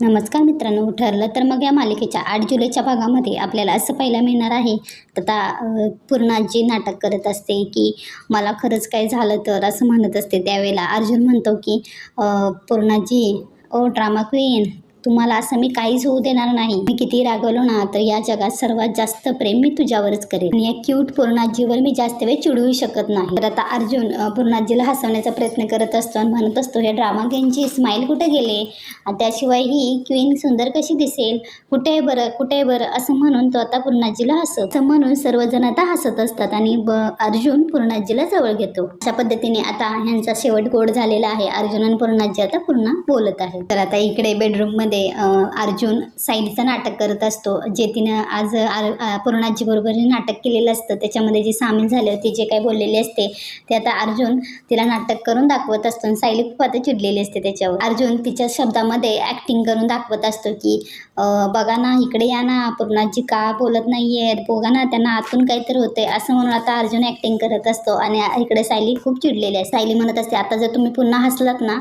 नमस्कार मित्रांनो ठरलं तर मग या मालिकेच्या आठ जुलैच्या भागामध्ये आपल्याला असं पाहायला मिळणार आहे. तर पूर्णाजी नाटक करत असते की मला खरंच काय झालं तर असं म्हणत असते. त्यावेळेला अर्जुन म्हणतो की पूर्णाजी ओ ड्रामा क्वीन तुम्हाला असं मी काहीच होऊ देणार नाही. मी किती रागवलो ना तर या जगात सर्वात जास्त प्रेम मी तुझ्यावरच करेन. आणि या क्यूट पूर्णाजीवर मी जास्त वेळ चिडवू शकत नाही. तर आता अर्जुन पूर्णाजीला हसवण्याचा प्रयत्न करत असतो आणि म्हणत असतो हे ड्रामा क्वीनची स्माईल कुठे गेले? त्याशिवाय ही क्वीन सुंदर कशी दिसेल? कुठे बरं? कुठे बरं? असं म्हणून तो आता पूर्णाजीला हसत असं म्हणून सर्वजण आता हसत असतात आणि ब अर्जुन पूर्णाजीला जवळ घेतो. अशा पद्धतीने आता ह्यांचा शेवट गोड झालेला आहे. अर्जुन आणि पूर्णाजी आता पूर्ण बोलत आहे तर आता इकडे बेडरूममध्ये अं, अर्जुन साईलीचं नाटक करत असतो जे तिनं आज आर पूर्णाजी बरोबर नाटक केलेलं असतं त्याच्यामध्ये जे सामील झाले होते जे काही बोललेले असते ते आता अर्जुन तिला नाटक करून दाखवत असतो आणि सायली खूप आता चिडलेली असते त्याच्यावर. अर्जुन तिच्या शब्दामध्ये ॲक्टिंग करून दाखवत असतो की बघा ना इकडे या ना पूर्णाजी का बोलत नाही आहेत बघा ना त्यांना आतून काहीतरी होतंय. असं म्हणून आता अर्जुन ॲक्टिंग करत असतो आणि इकडे सायली खूप चिडलेली आहे. सायली म्हणत असते आता जर तुम्ही पुन्हा हसलात ना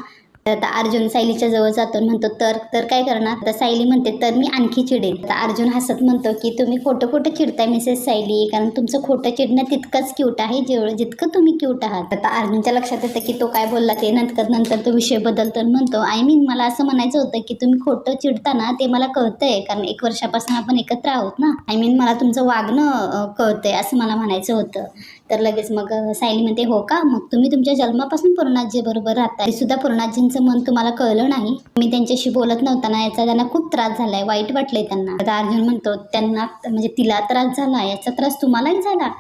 तर आता अर्जुन सायलीच्या जवळ जातो म्हणतो तर तर काय करणार? तर सायली म्हणते तर मी आणखी चिडेन. तर अर्जुन हसत म्हणतो की तुम्ही खोटं खोटं चिडताय मिसेस सायली. कारण तुमचं खोटं चिडणं तितकंच क्यूट आहे जेवढं जितकं तुम्ही क्यूट आहात. आता अर्जुनच्या लक्षात येतं की तो काय बोलला ते. नंतर नंतर तो विषय बदलतो म्हणतो आय मीन मला असं म्हणायचं होतं की तुम्ही खोटं चिडताना ते मला कळतंय. कारण एक वर्षापासून आपण एकत्र आहोत ना. आय मीन मला तुमचं वागणं कळतंय असं मला म्हणायचं होतं. तर लगेच मग सायली म्हणते हो का? मग तुम्ही तुमच्या जन्मापासून पूर्णाजी बरोबर राहता हे सुद्धा पूर्णाजींचं मन तुम्हाला कळलं नाही. मी त्यांच्याशी बोलत नव्हता ना याचा त्यांना खूप त्रास झालाय वाईट वाटलंय त्यांना. आता अर्जुन म्हणतो त्यांना म्हणजे तिला त्रास झाला याचा त्रास तुम्हालाही झाला.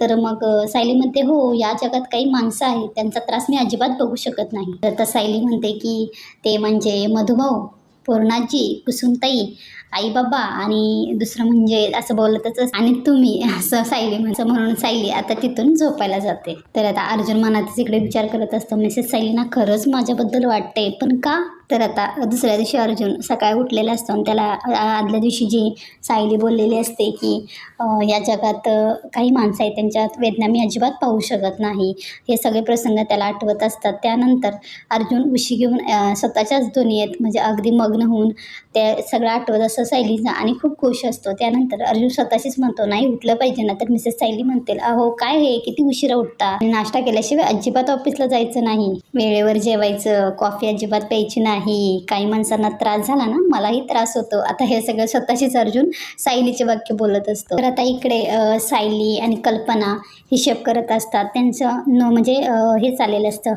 तर मग सायली म्हणते हो या जगात काही माणसं आहेत त्यांचा त्रास मी अजिबात बघू शकत नाही. तर सायली म्हणते की ते म्हणजे मधुभाऊ पूर्णाजी कुसुमताई आई बाबा आणि दुसरं म्हणजे असं बोलतच आणि तुम्ही असं सायली म्हणजे म्हणून सायली आता तिथून झोपायला जाते. तर आता अर्जुन मनातच इकडे विचार करत असतो. मिसेस सायलीना खरंच माझ्याबद्दल वाटते पण का? तर आता दुसऱ्या दिवशी अर्जुन सकाळी उठलेला असतो आणि त्याला आदल्या दिवशी जी सायली बोललेली असते की या जगात काही माणसं आहेत त्यांच्यात वेदना मी अजिबात पाहू शकत नाही. हे सगळे प्रसंग त्याला आठवत असतात. त्यानंतर अर्जुन उशी घेऊन स्वतःच्याच दुनियेत म्हणजे अगदी मग्न होऊन ते सगळं आठवत असतं सायलीचा आणि खूप खुश असतो. त्यानंतर अर्जुन स्वतःशीच म्हणतो नाही उठलं पाहिजे ना तर मिसेस सायली म्हणतील अहो काय हे? किती उशिरा उठता? आणि नाश्ता केल्याशिवाय अजिबात ऑफिसला जायचं नाही. वेळेवर जेवायचं कॉफी अजिबात प्यायची नाही. काही माणसांना त्रास झाला ना मलाही त्रास होतो. आता हे सगळं स्वतःशीच अर्जुन सायलीचे वाक्य बोलत असतो. तर आता इकडे सायली आणि कल्पना हिशेब करत असतात. त्यांचं न म्हणजे हे चाललेलं असतं.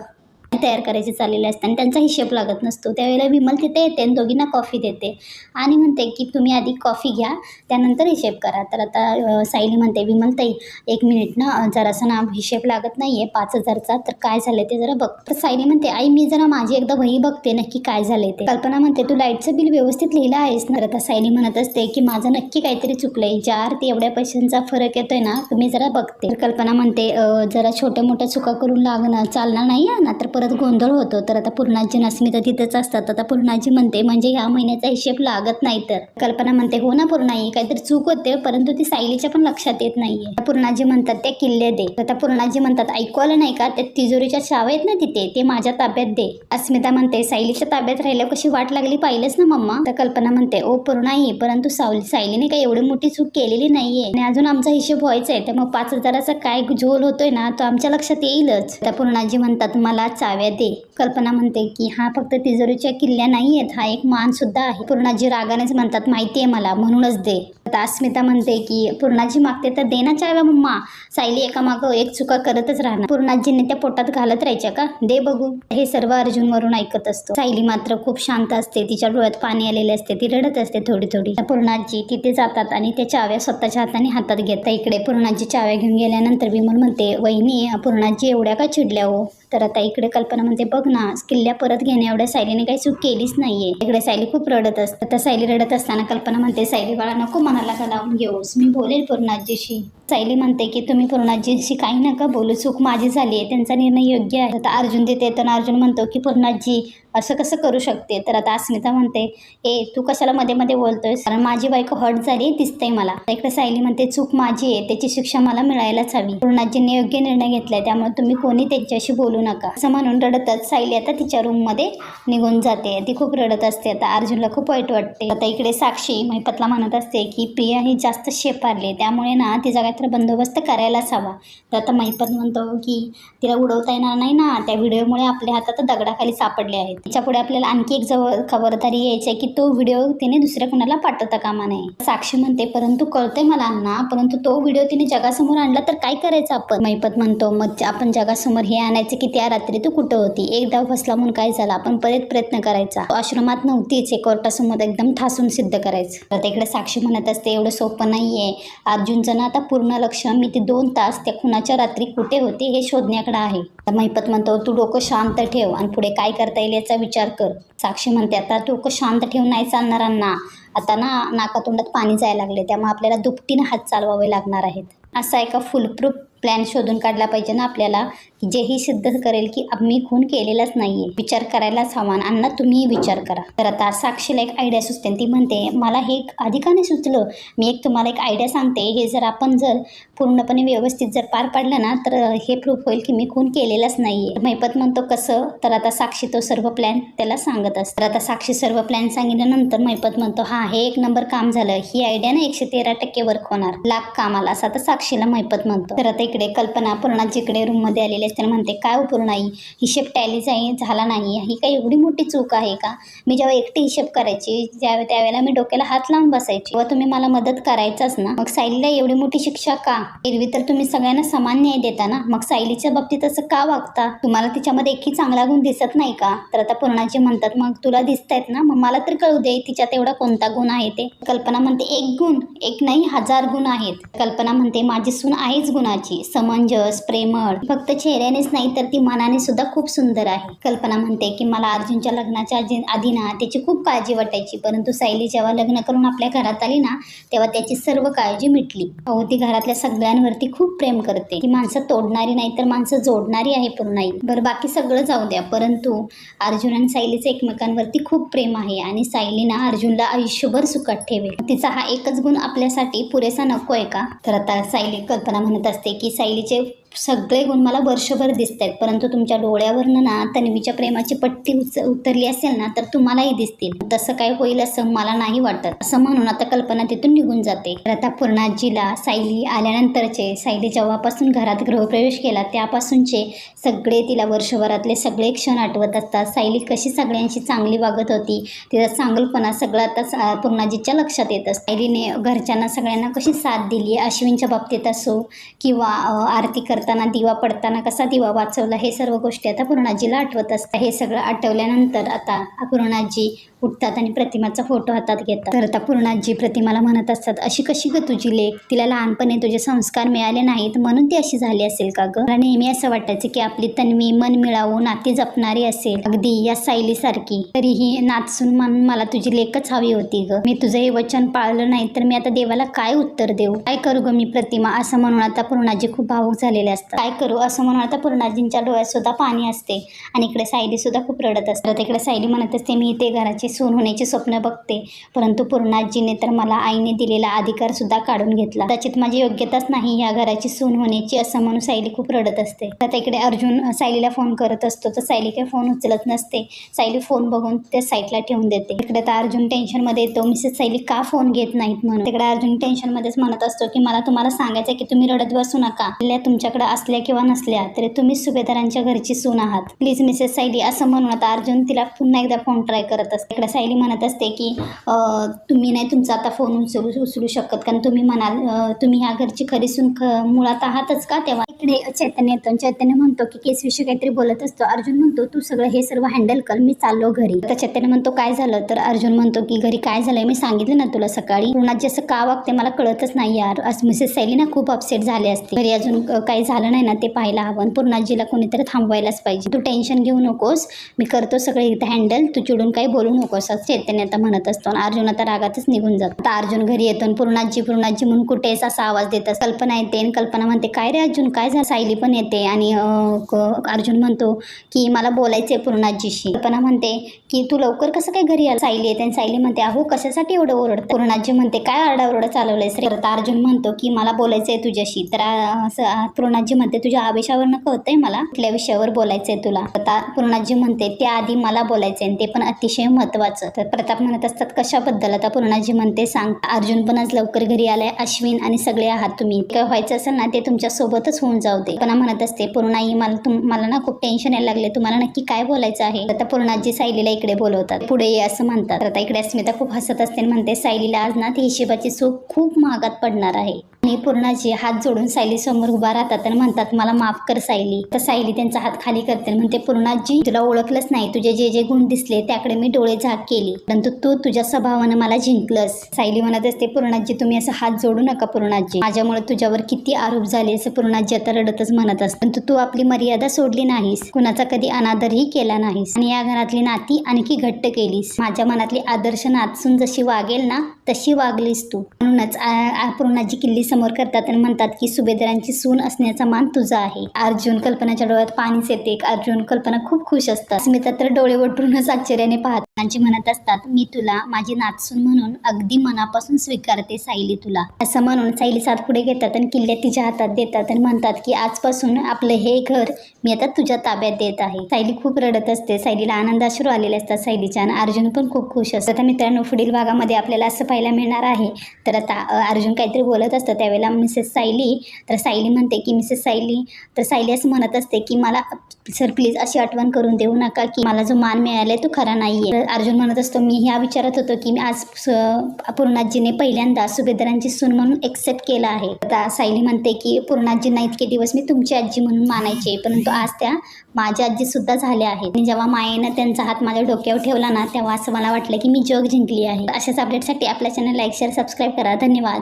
तयार करायचे चाललेले असतात आणि त्यांचा हिशेब लागत नसतो. त्यावेळेला विमल तिथे येते आणि दोघींना कॉफी देते आणि म्हणते की तुम्ही आधी कॉफी घ्या त्यानंतर हिशेब करा. तर आता सायली म्हणते विमल ताई एक मिनिट ना जरासा ना हिशेब लागत नाही आहे पाच हजारचा तर काय झालं ते जरा बघ. तर सायली म्हणते आई मी जरा माझी एकदा वही बघते नक्की काय झालंय ते. कल्पना म्हणते तू लाईटचं बिल व्यवस्थित लिहिलं आहेस ना? आता सायली म्हणत असते की माझं नक्की काहीतरी चुकलंय. ज्या ते एवढ्या पैशांचा फरक येतोय ना तुम्ही जरा बघते. तर कल्पना म्हणते जरा छोट्या मोठ्या चुका करून लागणं चालणार नाही ना? तर परत गोंधळ होतो. तर आता पूर्णाजी नसमी तर तिथेच असतात. आता पूर्णाजी म्हणते म्हणजे ह्या महिन्याचा हिशेब लागत नाही तर. कल्पना म्हणते हो ना पूर्णाई काहीतरी चूक होते परंतु ती सायलीच्या पण लक्षात येत नाहीये. पूर्णाजी म्हणतात त्या किल्ले दे. तर आता पूर्णाजी म्हणतात ऐकू आलं नाही का? त्या तिजोरीच्या शाव आहेत ना तिथे ते माझ्या ताब्यात दे. अस्मिता म्हणते सायलीच्या ताब्यात राहिल्या कशी वाट लागली पाहिलेच ना मम्मा? तर कल्पना म्हणते ओ पूर्णाई परंतु सावली सायलीने काही एवढी मोठी चूक केलेली नाहीये. आणि अजून आमचा हिशोब व्हायचा आहे तर मग पाच हजाराचा काय झोल होतोय ना तो आमच्या लक्षात येईलच. त्या पूर्णाजी म्हणतात मला चाव्या दे कल्पना म्हणते की हा फक्त तिजोरीच्या किल्ल्या नाही आहेत हा एक मान सुद्धा आहे. पूर्णाजी रागानेच म्हणतात माहिती आहे मला म्हणूनच दे. आता अस्मिता म्हणते की पूर्णाजी मागते तर दे ना मम्मा. सायली एका मागं एक चुका करतच राहणार. पूर्णाजीने त्या पोटात घालत राहायच्या का? दे बघू. हे सर्व अर्जुनवरून ऐकत असतो. सायली मात्र खूप शांत असते तिच्या डोळ्यात पाणी आलेले असते ती रडत असते थोडी थोडी पूर्णाजी तिथे जातात आणि त्या चाव्या स्वतःच्या हाताने हातात घेतात इकडे पूर्णाजी चाव्या घेऊन गेल्यानंतर विमल म्हणते वहिनी पूर्णाजी एवढ्या का चिडल्या हो? तर आता इकडे कल्पना म्हणते बघ ना किल्ल्या परत घेणे एवढ्या सायलीने काही चूक केलीच नाहीये. इकडे सायली खूप रडत असते. तर सायली रडत असताना कल्पना म्हणते सायली बाळा नको मनाला का लावून घेऊस. मी बोलेल पूर्ण आजीशी. सायली म्हणते की तुम्ही पूर्णाजींशी काही नका बोलू. चूक माझी झाली आहे. त्यांचा निर्णय योग्य आहे. आता अर्जुन देते. तर अर्जुन म्हणतो की पूर्णाजी असं कसं करू शकते? तर आता अस्मिता म्हणते ए तू कशाला मध्ये मध्ये बोलतोयस? कारण माझी बायको हट झाली दिसतंय मला. इकडे सायली म्हणते चूक माझी आहे. त्याची शिक्षा मला मिळायलाच हवी. पूर्णाजींनी योग्य निर्णय घेतलाय. त्यामुळे तुम्ही कोणी त्यांच्याशी बोलू नका. असं म्हणून रडतच सायली आता तिच्या रूममध्ये निघून जाते. ती खूप रडत असते. आता अर्जुनला खूप वाईट वाटते. आता इकडे साक्षी महिपतला म्हणत असते की प्रिया ही जास्त शेपारली त्यामुळे ना तिचा तर बंदोबस्त करायलाच हवा तर आता महिपत म्हणतो की तिला उडवता येणार नाही ना. त्या व्हिडिओमुळे आपल्या हातात दगडाखाली सापडले आहेत. त्याच्यापुढे आपल्याला आणखी एक जवळ खबरदारी यायची आहे की तो व्हिडिओ तिने दुसऱ्या कुणाला पाठवता कामा नये. साक्षी म्हणते परंतु कळतंय मला अण्णा. परंतु तो व्हिडिओ तिने जगासमोर आणला तर काय करायचं आपण? महिपत म्हणतो मग आपण जगासमोर हे आणायचं की त्या रात्री तू कुठं होती? एकदा फसला म्हणून काय झालं? आपण परत प्रयत्न करायचा. आश्रमात नव्हतीच. हे कोर्टासमोर एकदम ठासून सिद्ध करायचं. तर इकडे साक्षी म्हणत असते एवढं सोपं नाहीये. अर्जुनचं ना आता पूर्ण लक्ष. मी ते दोन तास त्या खुनाच्या रात्री कुठे होते हे शोधण्याकडे आहे. तर महिपत म्हणतो तू डोकं शांत ठेव आणि पुढे काय करता येईल याचा विचार कर. साक्षी म्हणते आता डोकं शांत ठेवून नाही चालणार आता ना नाकातोंडात पाणी जायला लागले. त्यामुळे आपल्याला दुपटीनं हात चालवावे लागणार आहेत. असा एका फुलप्रूफ प्लॅन शोधून काढला पाहिजे ना आपल्याला की जे ही सिद्ध करेल की मी खून केलेलाच नाहीये. विचार करायलाच हवा अण्णा तुम्ही विचार करा. तर आता साक्षीला एक आयडिया सुचते ती म्हणते मला हे अधिकाने सुचलं. मी एक तुम्हाला एक आयडिया सांगते. हे जर आपण जर पूर्णपणे व्यवस्थित जर पार पाडलं ना तर हे प्रूफ होईल की मी खून केलेलाच नाहीये. महिपत म्हणतो कसं? तर आता साक्षी तो सर्व प्लॅन त्याला सांगत असतं. तर आता साक्षी सर्व प्लॅन सांगितल्यानंतर महिपत म्हणतो हा हे एक नंबर काम झालं. ही आयडिया ना एकशे तेरा टक्के वर्क होणार. लाख कामाला. असं आता साक्षीला महिपत म्हणतो. तर आता इकडे कल्पना पूर्णा जिकडे रूममध्ये आलेली असते म्हणते काय हो पूर्णाई हिशेब टॅली जाई झाला नाही. ही काही एवढी मोठी चूक आहे का? मी जेव्हा एकटी हिशेब करायची ज्यावेळी त्यावेळेला मी डोक्याला हात लावून बसायची. व तुम्ही मला मदत करायचाच ना? मग सायलीला एवढी मोठी शिक्षा का? एरवी तर तुम्ही सगळ्यांना समान न्याय देता ना? मग सायलीच्या बाबतीत असं का वागता? तुम्हाला तिच्यामध्ये एकही चांगला गुण दिसत नाही का? तर आता पूर्णाजी म्हणतात मग तुला दिसतायत ना? मग मला तर कळू दे तिच्यात एवढा कोणता गुण आहे ते. कल्पना म्हणते एक गुण एक नाही हजार गुण आहेत. कल्पना म्हणते माझी सून आहेच गुणाची. समंजस प्रेमळ. फक्त चेहऱ्यानेच नाही तर ती मनाने सुद्धा खूप सुंदर आहे. कल्पना म्हणते की मला अर्जुनच्या लग्नाच्या आधी ना त्याची खूप काळजी वाटायची. परंतु सायली जेव्हा लग्न करून आपल्या घरात आली ना तेव्हा त्याची सर्व काळजी मिटली. अहो ती घरातल्या सगळ्यांवरती खूप प्रेम करते. ती माणसं तोडणारी नाही तर माणसं जोडणारी आहे पूर्णाई बरं बाकी सगळं जाऊ द्या. परंतु अर्जुन आणि सायलीचं एकमेकांवरती खूप प्रेम आहे आणि सायलीनं अर्जुनला आयुष्यभर सुखात ठेवेल. तिचा हा एकच गुण आपल्यासाठी पुरेसा नको आहे का? तर आता सायली कल्पना म्हणत असते की सायलीचे सगळे गुण मला वर्षभर दिसत आहेत परंतु तुमच्या डोळ्यावरनं ना तन्वीच्या प्रेमाची पट्टी उच उतरली असेल ना तर तुम्हालाही दिसतील. तसं काय होईल असं मला नाही वाटत. असं म्हणून आता कल्पना तिथून निघून जाते. आता पूर्णाजीला सायली आल्यानंतरचे सायली जेव्हापासून घरात गृहप्रवेश केला त्यापासूनचे सगळे तिला वर्षभरातले सगळे क्षण आठवत असतात. सायली कशी सगळ्यांशी चांगली वागत होती तिचा चांगलपणा सगळं आता पूर्णाजीच्या लक्षात येत सायलीने घरच्यांना सगळ्यांना कशी साथ दिली अश्विनच्या बाबतीत असो किंवा आरती कर करताना दिवा पडताना कसा दिवा वाचवला हे सर्व गोष्टी आता पूर्णाजीला आठवत असतात. हे सगळं आठवल्यानंतर आता पूर्णाजी उठतात आणि प्रतिमाचा फोटो हातात घेतात. तर आता पूर्णाजी प्रतिमाला म्हणत असतात अशी कशी ग तुझी लेख? तिला लहानपणी तुझे संस्कार मिळाले नाहीत म्हणून ती अशी झाली असेल का ग? मला नेहमी असं वाटायचं की आपली तन्वी मन मिळावू नाती जपणारी असेल. अगदी या सायलीसारखी. तरीही नाचून मन मला तुझी लेखच हवी होती ग. मी तुझं हे वचन पाळलं नाही तर मी आता देवाला काय उत्तर देऊ? काय करू ग मी प्रतिमा? असं म्हणून आता पूर्णाजी खूप भावूक झालेले असतात. काय करू? असं म्हणून तर पूर्णाजींच्या डोळ्यात सुद्धा पाणी असते आणि इकडे सायली सुद्धा खूप रडत असतात. इकडे सायली म्हणत असते मी इथे घराचे सून होण्याचे स्वप्न बघते परंतु पूर्णाजीने तर मला आईने दिलेला अधिकार सुद्धा काढून घेतला. कदाचित माझी योग्यताच नाही या घराची सून होण्याची असं म्हणून सायली खूप रडत असते. तर इकडे अर्जुन सायलीला फोन करत असतो. तर सायली काही फोन उचलत नसते. सायली फोन बघून त्या साईटला ठेवून देते. इकडे तर अर्जुन टेन्शनमध्ये येतो. मिसेस सायली का फोन घेत नाहीत? म्हणून. तिकडे अर्जुन टेन्शनमध्येच म्हणत असतो की मला तुम्हाला सांगायचं की तुम्ही रडत बसू नका. तुमच्याकडे तुमच्याकडे असल्या किंवा नसल्या तरी तुम्ही सुभेदारांच्या घरची सून आहात. प्लीज मिसेस सायली असं म्हणून आता अर्जुन तिला पुन्हा एकदा फोन ट्राय करत असते. इकडे सायली म्हणत असते की तुम्ही नाही तुमचा आता फोन उचलू उचलू शकत कारण तुम्ही म्हणाल तुम्ही ह्या घरची खरी सून ख मुळात आहातच का? तेव्हा इकडे चैतन्य येतो आणि चैतन्य म्हणतो की केसविषयी काहीतरी बोलत असतो. अर्जुन म्हणतो तू सगळं हे सर्व हँडल कर मी चाललो घरी. तर चैतन्य म्हणतो काय झालं? तर अर्जुन म्हणतो की घरी काय झालंय? मी सांगितलं ना तुला सकाळी. पूर्णात जसं का वागते मला कळतच नाही यार. आज मिसेस सायली ना खूप अपसेट झाले असते. घरी अजून काही झालं नाही ना ते पाहायला हवं. आणि पूर्णाजीला कोणीतरी थांबवायलाच पाहिजे. तू टेन्शन घेऊ नकोस. मी करतो सगळे इथं हँडल तू चिडून काही बोलू नकोस. असं चैतन्य आता म्हणत असतो. आणि अर्जुन आता रागातच निघून जातो. आता अर्जुन घरी येतो आणि पूर्णाजी पूर्णाजी म्हणून कुठेच असा आवाज देतात कल्पना येते आणि कल्पना म्हणते काय रे अर्जुन? काय झालं? सायली पण येते आणि क- अर्जुन म्हणतो की मला बोलायचं आहे पूर्णाजीशी कल्पना म्हणते की तू लवकर कसं काय घरी आला? सायली येते आणि सायली म्हणते अहो कशासाठी एवढं ओरडत? पूर्णाजी म्हणते काय आरडाओरडा चालवलंयस रे तर अर्जुन म्हणतो की मला बोलायचं आहे तुझ्याशी. तर असं पूर्णाजी म्हणते तुझ्या आवेशावरनं कळतंय मला कुठल्या विषयावर बोलायचं आहे तुला आता पूर्णाजी म्हणते त्याआधी मला बोलायचं आहे ते पण अतिशय महत्त्वाचं. तर प्रताप म्हणत असतात कशाबद्दल? आता पूर्णाजी म्हणते सांग अर्जुन पण आज लवकर घरी आलाय. अश्विन आणि सगळे आहात तुम्ही. काय व्हायचं असेल ना ते तुमच्या सोबतच होऊन जाऊ दे. पण म्हणत असते पूर्णाई मला तुम मला ना खूप टेन्शन यायला लागले तुम्हाला नक्की काय बोलायचं आहे? आता पूर्णाजी सायलीला इकडे बोलवतात पुढे ये असं म्हणतात. आता इकडे अस्मिता खूप हसत असते आणि म्हणते सायलीला आज ना ती हिशेबाची चूक खूप महागात पडणार आहे. आणि पूर्णाजी हात जोडून सायली समोर उभा राहतात आणि म्हणतात मला माफ कर सायली. तर सायली त्यांचा हात खाली करते म्हणते पूर्णाजी तुला ओळखलंच नाही तुझे जे जे गुण दिसले त्याकडे मी डोळे झाक केली. परंतु तू तुझ्या स्वभावानं मला जिंकलंस. सायली म्हणत असते पूर्णाजी तुम्ही असं हात जोडू नका पूर्णाजी माझ्यामुळे तुझ्यावर किती आरोप झाले असं पूर्णाजी आता रडतच म्हणत असत. परंतु तू आपली मर्यादा सोडली नाहीस. कुणाचा कधी अनादरही केला नाहीस. आणि या घरातली नाती आणखी घट्ट केलीस. माझ्या मनातली आदर्श नाचून जशी वागेल ना तशी वागलीस तू. म्हणूनच आ- किल्ली समोर करतात आणि म्हणतात की सुभेदारांची सून असण्याचा मान तुझा आहे. अर्जुन कल्पनाच्या डोळ्यात पाणीच येते. अर्जुन कल्पना खूप खुश असतात. स्मिता तर डोळे वटूनच आश्चर्याने पाहत त्यांची म्हणत असतात मी तुला माझी नाचसून म्हणून अगदी मनापासून स्वीकारते सायली तुला. असं म्हणून सायली सात पुढे घेतात आणि किल्ले तिच्या हातात देतात आणि म्हणतात की आजपासून आपलं हे घर मी आता तुझ्या ताब्यात देत आहे. सायली खूप रडत असते. सायलीला आनंद अश्रू आलेले असतात. सायलीच्या आणि अर्जुन पण खूप खुश असतात. तर मित्रांनो पुढील भागामध्ये आपल्याला असं पाहिजे बघायला मिळणार आहे. तर आता अर्जुन काहीतरी बोलत असतं. त्यावेळेला मिसेस सायली तर सायली म्हणते की मिसेस सायली तर सायली असं म्हणत असते की मला सर प्लीज अशी आठवण करून देऊ नका की मला जो मान मिळालाय तो खरा नाही आहे अर्जुन म्हणत असतो मी ह्या विचारत होतो की मी आज स- पूर्णाजीने पहिल्यांदा सुभेदारांची सून म्हणून एक्सेप्ट केला आहे. आता सायली म्हणते की पूर्णाजींना इतके दिवस मी तुमची आजी म्हणून मानायचे परंतु आज त्या माझ्या आजी सुद्धा झाल्या आहेत. जेव्हा मायेनं त्यांचा हात माझ्या डोक्यावर ठेवला ना तेव्हा असं मला वाटलं की मी जग जिंकली आहे. अशाच अपडेटसाठी आपल्या चॅनल लाईक शेअर सबस्क्राईब करा. धन्यवाद.